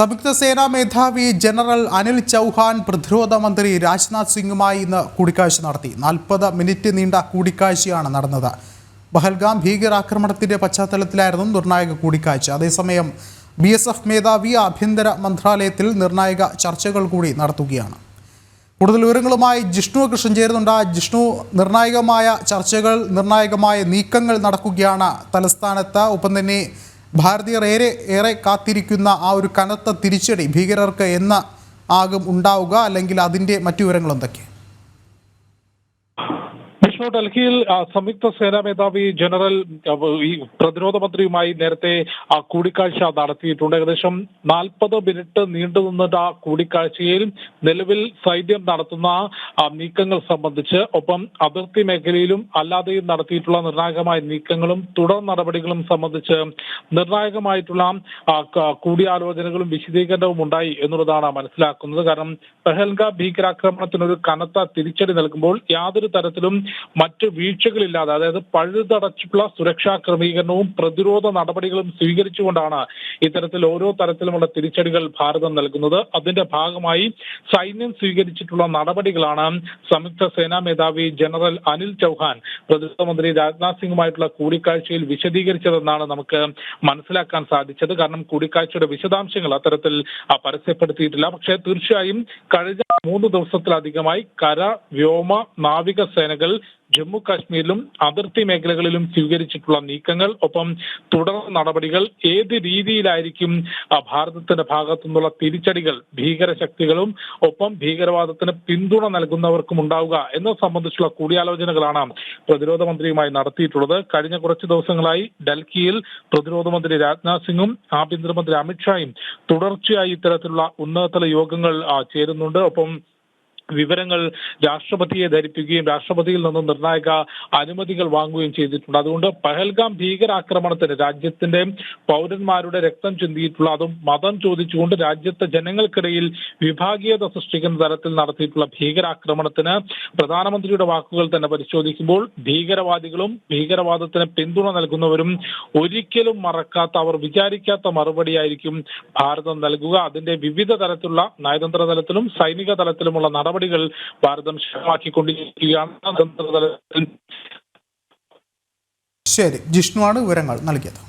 സംയുക്ത സേനാ മേധാവി ജനറൽ അനിൽ ചൗഹാൻ പ്രതിരോധ മന്ത്രി രാജ്നാഥ് സിംഗുമായി ഇന്ന് കൂടിക്കാഴ്ച നടത്തി. നാൽപ്പത് മിനിറ്റ് നീണ്ട കൂടിക്കാഴ്ചയാണ് നടന്നത്. ബഹൽഗാം ഭീകരാക്രമണത്തിന്റെ പശ്ചാത്തലത്തിലായിരുന്നു നിർണായക കൂടിക്കാഴ്ച. അതേസമയം ബി എസ് എഫ് മേധാവി ആഭ്യന്തര മന്ത്രാലയത്തിൽ നിർണായക ചർച്ചകൾ കൂടി നടത്തുകയാണ്. കൂടുതൽ വിവരങ്ങളുമായി ജിഷ്ണു കൃഷ്ണൻ ചേരുന്നുണ്ട്. ജിഷ്ണു നിർണായകമായ ചർച്ചകൾ നിർണായകമായ നീക്കങ്ങൾ നടക്കുകയാണ് തലസ്ഥാനത്ത്. ഒപ്പം തന്നെ ഭാരതീയർ ഏറെ ഏറെ കാത്തിരിക്കുന്ന ആ ഒരു കനത്ത തിരിച്ചടി ഭീകരർക്ക് എന്ന ആകും ഉണ്ടാവുക അല്ലെങ്കിൽ അതിന്റെ മറ്റു വിവരങ്ങൾ എന്തൊക്കെ വിഷ്ണു ഡൽഹിയിൽ സംയുക്ത സേനാ മേധാവി ജനറൽ ഈ പ്രതിരോധ മന്ത്രിയുമായി നേരത്തെ കൂടിക്കാഴ്ച നടത്തിയിട്ടുണ്ട്. ഏകദേശം നാൽപ്പത് മിനിറ്റ് നീണ്ടു നിന്നിട്ട് ആ കൂടിക്കാഴ്ചയിൽ നിലവിൽ സൈന്യം നടത്തുന്ന നീക്കങ്ങൾ സംബന്ധിച്ച് ഒപ്പം അതിർത്തി മേഖലയിലും അല്ലാതെയും നടത്തിയിട്ടുള്ള നിർണായകമായ നീക്കങ്ങളും തുടർ നടപടികളും സംബന്ധിച്ച് നിർണായകമായിട്ടുള്ള കൂടിയാലോചനകളും വിശദീകരണവും ഉണ്ടായി എന്നുള്ളതാണ് മനസ്സിലാക്കുന്നത്. കാരണം പെഹൽഗ ഭീകരാക്രമണത്തിനൊരു കനത്ത തിരിച്ചടി നൽകുമ്പോൾ യാതൊരു തരത്തിലും മറ്റ് വീഴ്ചകളില്ലാതെ അതായത് പഴുതടച്ചിട്ടുള്ള സുരക്ഷാ ക്രമീകരണവും പ്രതിരോധ നടപടികളും സ്വീകരിച്ചുകൊണ്ടാണ് ഇത്തരത്തിൽ ഓരോ തരത്തിലുമുള്ള തിരിച്ചടികൾ ഭാരതം നൽകുന്നത്. അതിന്റെ ഭാഗമായി സൈന്യം സ്വീകരിച്ചിട്ടുള്ള നടപടികളാണ് സംയുക്ത സേനാ മേധാവി ജനറൽ അനിൽ ചൗഹാൻ പ്രതിരോധ മന്ത്രി രാജ്നാഥ് സിംഗുമായിട്ടുള്ള കൂടിക്കാഴ്ചയിൽ വിശദീകരിച്ചതെന്നാണ് നമുക്ക് മനസ്സിലാക്കാൻ സാധിച്ചത്. കാരണം കൂടിക്കാഴ്ചയുടെ വിശദാംശങ്ങൾ അത്തരത്തിൽ പരസ്യപ്പെടുത്തിയിട്ടില്ല. പക്ഷേ തീർച്ചയായും കഴിഞ്ഞ മൂന്ന് ദിവസത്തിലധികമായി കര വ്യോമ നാവിക സേനകൾ ജമ്മു കാശ്മീരിലും അതിർത്തി മേഖലകളിലും സ്വീകരിച്ചിട്ടുള്ള നീക്കങ്ങൾ ഒപ്പം തുടർ നടപടികൾ ഏത് രീതിയിലായിരിക്കും ഭാരതത്തിന്റെ ഭാഗത്തു നിന്നുള്ള തിരിച്ചടികൾ ഭീകരശക്തികളും ഒപ്പം ഭീകരവാദത്തിന് പിന്തുണ നൽകുന്നവർക്കും ഉണ്ടാവുക എന്നത് സംബന്ധിച്ചുള്ള കൂടിയാലോചനകളാണ് പ്രതിരോധ മന്ത്രിയുമായി നടത്തിയിട്ടുള്ളത്. കഴിഞ്ഞ കുറച്ച് ദിവസങ്ങളായി ഡൽഹിയിൽ പ്രതിരോധ മന്ത്രി രാജ്നാഥ് സിംഗും ആഭ്യന്തരമന്ത്രി അമിത്ഷായും തുടർച്ചയായി ഇത്തരത്തിലുള്ള ഉന്നതതല യോഗങ്ങൾ ചേരുന്നുണ്ട്. ഒപ്പം വിവരങ്ങൾ രാഷ്ട്രപതിയെ ധരിപ്പിക്കുകയും രാഷ്ട്രപതിയിൽ നിന്നും നിർണായക അനുമതികൾ വാങ്ങുകയും ചെയ്തിട്ടുണ്ട്. അതുകൊണ്ട് പഹൽഗാം ഭീകരാക്രമണത്തിന് രാജ്യത്തിന്റെ പൗരന്മാരുടെ രക്തം ചിന്തിയിട്ടുള്ള അതും മതം ചോദിച്ചുകൊണ്ട് രാജ്യത്തെ ജനങ്ങൾക്കിടയിൽ വിഭാഗീയത സൃഷ്ടിക്കുന്ന തരത്തിൽ നടത്തിയിട്ടുള്ള ഭീകരാക്രമണത്തിന് പ്രധാനമന്ത്രിയുടെ വാക്കുകൾ തന്നെ പരിശോധിക്കുമ്പോൾ ഭീകരവാദികളും ഭീകരവാദത്തിന് പിന്തുണ നൽകുന്നവരും ഒരിക്കലും മറക്കാത്ത അവർ വിചാരിക്കാത്ത മറുപടിയായിരിക്കും ഭാരതം നൽകുക. അതിന്റെ വിവിധ തരത്തിലുള്ള നയതന്ത്ര തലത്തിലും സൈനിക തലത്തിലുമുള്ള നടപടികൾ ഭാരതം ശക്തമാക്കിക്കൊണ്ടിരിക്കുകയാണ്. ശരി ജിഷ്ണുവാണ് വിവരങ്ങൾ നൽകിയത്.